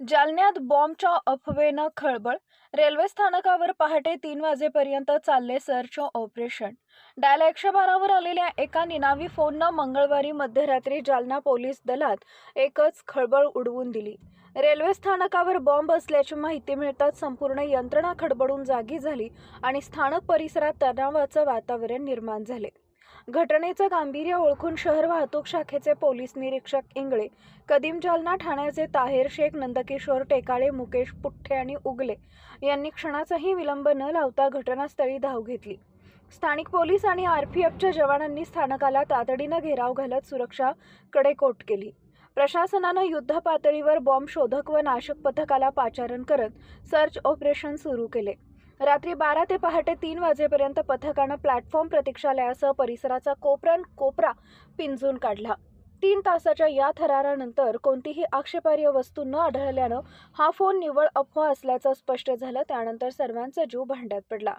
जालन्यात बॉम्बच्या अफवेनं खळबळ. रेल्वे स्थानकावर पहाटे तीन वाजेपर्यंत चालले सर्च ऑपरेशन. डायल एकशे बारावर आलेल्या एका निनावी फोननं मंगळवारी मध्यरात्री जालना पोलीस दलात एकच खळबळ उडवून दिली. रेल्वे स्थानकावर बॉम्ब असल्याची माहिती मिळताच संपूर्ण यंत्रणा खडबडून जागी झाली आणि स्थानक परिसरात तणावाचं वातावरण निर्माण झाले. घटनेचं गांभीर्य ओळखून शहर वाहतूक शाखेचे पोलीस निरीक्षक इंगळे कदीम जालना ठाण्याचे ताहेर शेख नंदकिशोर टेकाळे मुकेश पुठ्ठे आणि उगले यांनी क्षणाचाही विलंब न लावता घटनास्थळी धाव घेतली. स्थानिक पोलीस आणि आरपीएफच्या जवानांनी स्थानकाला तातडीनं घेराव घालत सुरक्षा कडेकोट केली. प्रशासनानं युद्ध पातळीवर बॉम्ब शोधक व नाशक पथकाला पाचारण करत सर्च ऑपरेशन सुरू केले. रात्री बारा ते पहाटे तीन वाजेपर्यंत पथकानं प्लॅटफॉर्म प्रतीक्षालयासह परिसराचा कोपरान कोपरा पिंजून काढला. तीन तासाच्या या थरारानंतर कोणतीही आक्षेपार्ह वस्तू न आढळल्यानं हा फोन निव्वळ अफवा असल्याचं स्पष्ट झालं. त्यानंतर सर्वांचा जीव भांड्यात पडला.